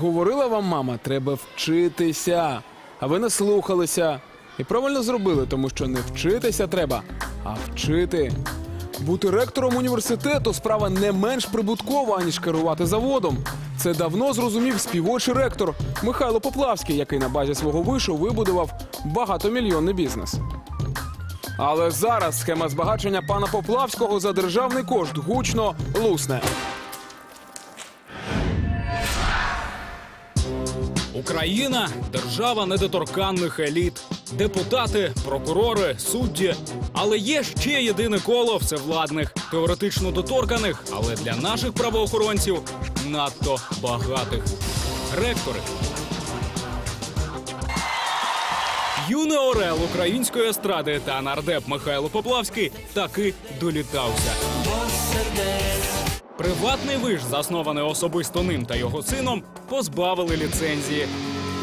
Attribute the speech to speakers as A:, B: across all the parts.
A: Говорила вам мама, треба вчитися. А ви не слухалися. І правильно зробили, тому що не вчитися треба, а вчити. Бути ректором університету справа не менш прибуткова, аніж керувати заводом. Це давно зрозумів співочий ректор Михайло Поплавський, який на базі свого вишу вибудував багатомільйонний бізнес. Але зараз схема збагачення пана Поплавського за державний кошт гучно лусне.
B: Україна держава недоторканних еліт, депутати, прокурори, судді. Але є ще єдине коло всевладних, теоретично доторканих, але для наших правоохоронців надто багатих. Ректори. Юний орел української естради та нардеп Михайло Поплавський таки долітався. Приватний виш, заснований особисто ним та його сином, позбавили ліцензії.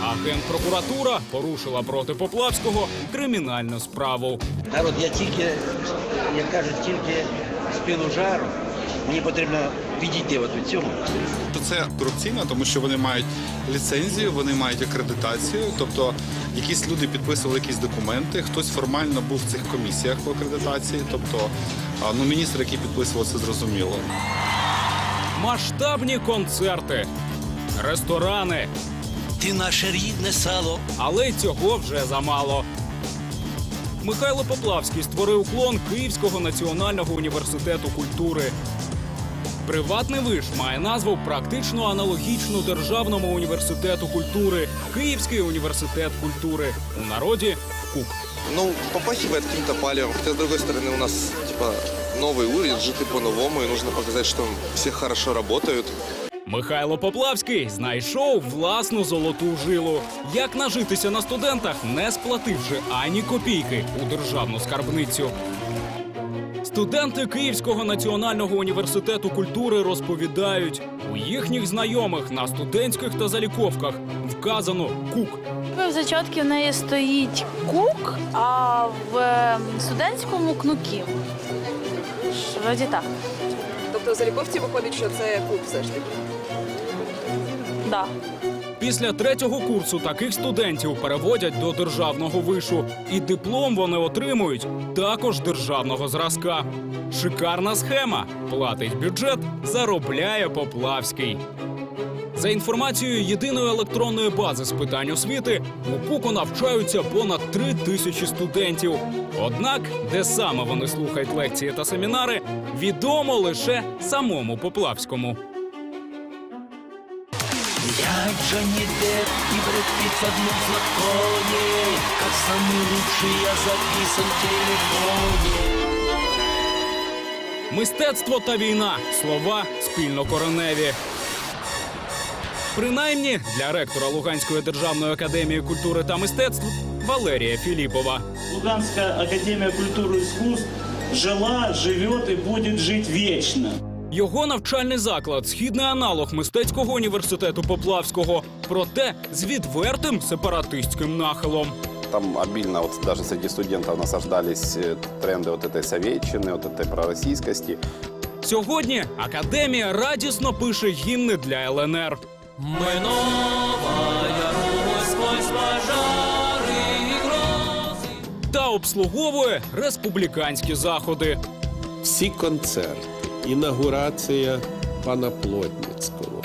B: А генпрокуратура порушила проти Поплавського кримінальну справу.
C: Народ, я тільки, як кажуть, тільки з пилу жару. Мені потрібно відійти от від цього.
D: То це корупційно, тому що вони мають ліцензію, вони мають акредитацію. Тобто якісь люди підписували якісь документи, хтось формально був в цих комісіях по акредитації. Тобто, ну міністр, який підписував, це зрозуміло.
B: Масштабні концерти, ресторани,
C: Ти наше рідне сало.
B: але й цього вже замало. Михайло Поплавський створив клон Київського національного університету культури. Приватний виш має назву практично аналогічну Державному університету культури Київський університет культури. У народі КУК.
E: Ну, попахивает каким-то палевом. Хотя, с другой стороны, у нас, типа, новый уровень, житы по-новому, и нужно показать, что все хорошо работают.
B: Михайло Поплавський знайшов власну золоту жилу. Як нажитися на студентах, не сплативши ані копійки у державну скарбницю. Студенти Київського національного університету культури розповідають, у їхніх знайомих на студентських та заліковках вказано кук.
F: В зачотці в неї стоїть кук, а в ем, студентському кнуків. Ж, Вроді так.
G: Тобто в заліковці виходить, що це куб все ж таки.
F: Да.
B: Після третього курсу таких студентів переводять до державного вишу, і диплом вони отримують також державного зразка. Шикарна схема. Платить бюджет, заробляє Поплавський. За інформацією єдиної електронної бази з питань освіти, у КУКу навчаються понад три тисячі студентів. Однак, де саме вони слухають лекції та семінари, відомо лише самому Поплавському.
C: Я Джонни Депп и Брэд Питт в одном флаконе. Как самый лучший я записан в телефоне.
B: Мистецтво та війна слова спільно кореневі. Принаймні для ректора Луганської державної академії культури та мистецтв Валерія Філіпова.
H: Луганская академия культуры и искусств жила, живет и будет жить вечно.
B: Його навчальний заклад східний аналог мистецького університету Поплавського, проте з відвертим сепаратистським нахилом.
I: Там обильно, вот даже среди студентов насаждались э, тренды вот этой советчины, вот этой пророссийскости.
B: Сьогодні академія радісно пише гімни для ЛНР. Та обслуговує республіканські заходи.
J: всі концерти, інаугурація пана Плотницького,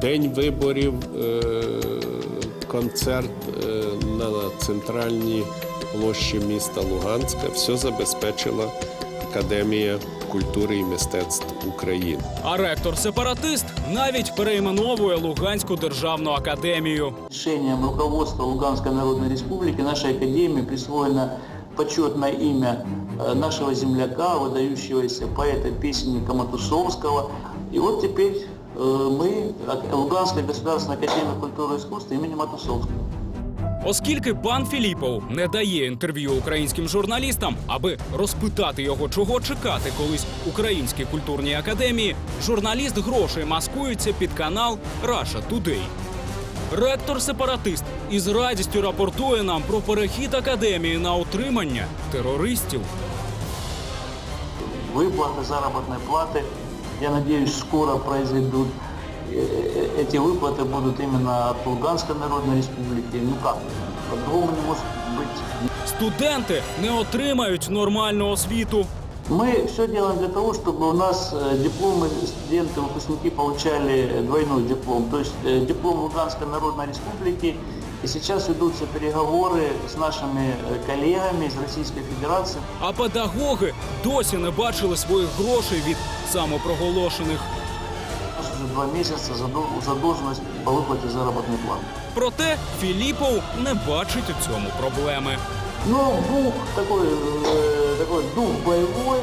J: день виборів, е, концерт е, на центральній площі міста Луганська, все забезпечила Академія культури і мистецтв України.
B: А ректор-сепаратист навіть перейменовує Луганську державну академію.
H: Решением руководства Луганской Народной Республики нашей академии присвоено почетное имя э, нашего земляка, выдающегося поэта-песенника Матусовского. И вот теперь э, мы, а- Луганская государственная академия культуры и искусства имени Матусовского.
B: Оскільки пан Філіпов не дає інтерв'ю українським журналістам, аби розпитати його, чого чекати колись українській культурній академії, журналіст грошей маскується під канал Russia Today. Ректор-сепаратист із радістю рапортує нам про перехід академії на утримання терористів.
H: Выплаты заработной платы, я надеюсь, скоро произойдут. э, эти выплаты будут именно от Луганской Народной Республики. Ну как, по-другому не может быть.
B: Студенти не отримають нормальну освіту.
H: Мы все делаем для того, чтобы у нас э, дипломы студенты, выпускники получали двойной диплом. То есть э, диплом Луганской Народной Республики. И сейчас ведутся переговоры с нашими э, коллегами из Российской Федерации.
B: А педагоги досі не бачили своїх грошей від самопроголошених.
H: У нас уже два месяца задол- задолженность по выплате заработной платы.
B: Проте Філіпов не бачить у цьому проблеми.
H: Но дух такой, э, такой дух боевой.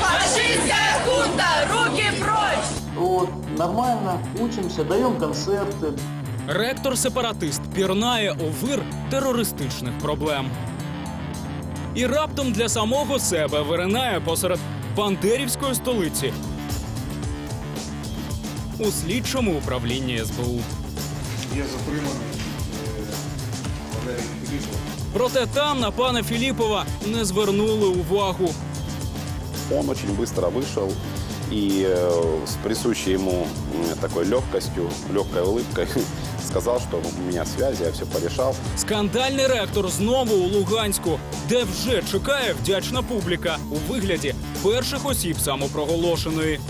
F: Фашистська хунта! Руки прочь!
H: Вот, нормально, учимся, даем концерты.
B: Ректор-сепаратист пірнає у вир терористичних проблем. І раптом для самого себе виринає посеред бандерівської столиці у слідчому управлінні СБУ.
K: Я затриманий Валерій Філіпов.
B: Проте там на пана Філіпова не звернули увагу.
I: Он очень быстро вышел и э, с присущей ему м, такой легкостью, легкой улыбкой сказал, что у меня связи, я все порешал.
B: Скандальний ректор знову у Луганську, де вже чекає вдячна публіка у вигляді перших осіб самопроголошеної.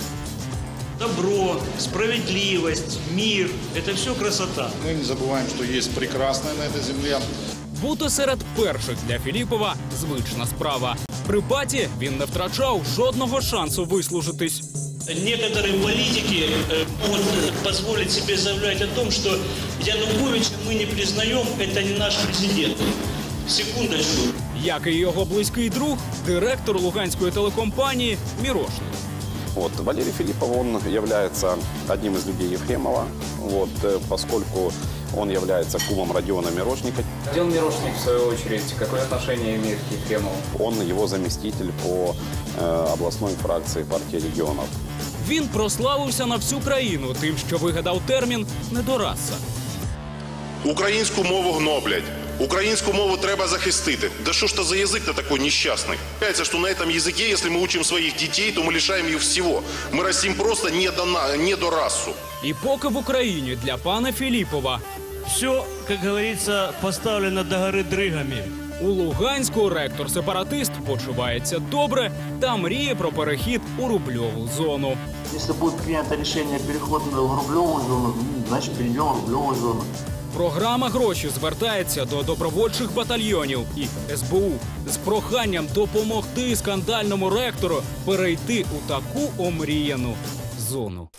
L: Добро, справедливость, мир – это все красота.
K: Мы не забываем, что есть прекрасное на этой земле.
B: Бути серед перших для Філіпова звична справа. При паті він не втрачав жодного шансу вислужитись.
L: Некоторые политики э, могут э, позволить себе заявлять о том, что Януковича мы не признаем, это не наш президент. Секундочку.
B: Як і його близький друг, директор Луганської телекомпанії Мірошник.
I: Вот. Валерий Филиппов, он является одним из людей Ефремова, вот, э, поскольку он является кумом Родиона Мирошника.
M: Родион Мирошник, в свою очередь, какое отношение имеет к Ефремову?
I: Он его заместитель по э, областной фракции партии регионов.
B: Він прославився на всю країну тим, що вигадав термін недораса.
N: Українську мову гноблять. Українську мову треба захистити. Да що ж то за язик то такой несчастный? Получается, что на этом языке, если мы учим своих детей, то мы лишаем их всего. Мы растим просто недона- недорасу.
B: І поки в Україні для пана Філіпова
L: Все, как говорится, поставлено до горы дрыгами.
B: у Луганську ректор-сепаратист почувається добре та мріє про перехід у рубльову зону.
H: Если будет принято решение перехода в рублевую зону, ну, значит в рублевую зону.
B: Програма гроші звертається до добровольчих батальйонів і СБУ з проханням допомогти скандальному ректору перейти у таку омріяну зону.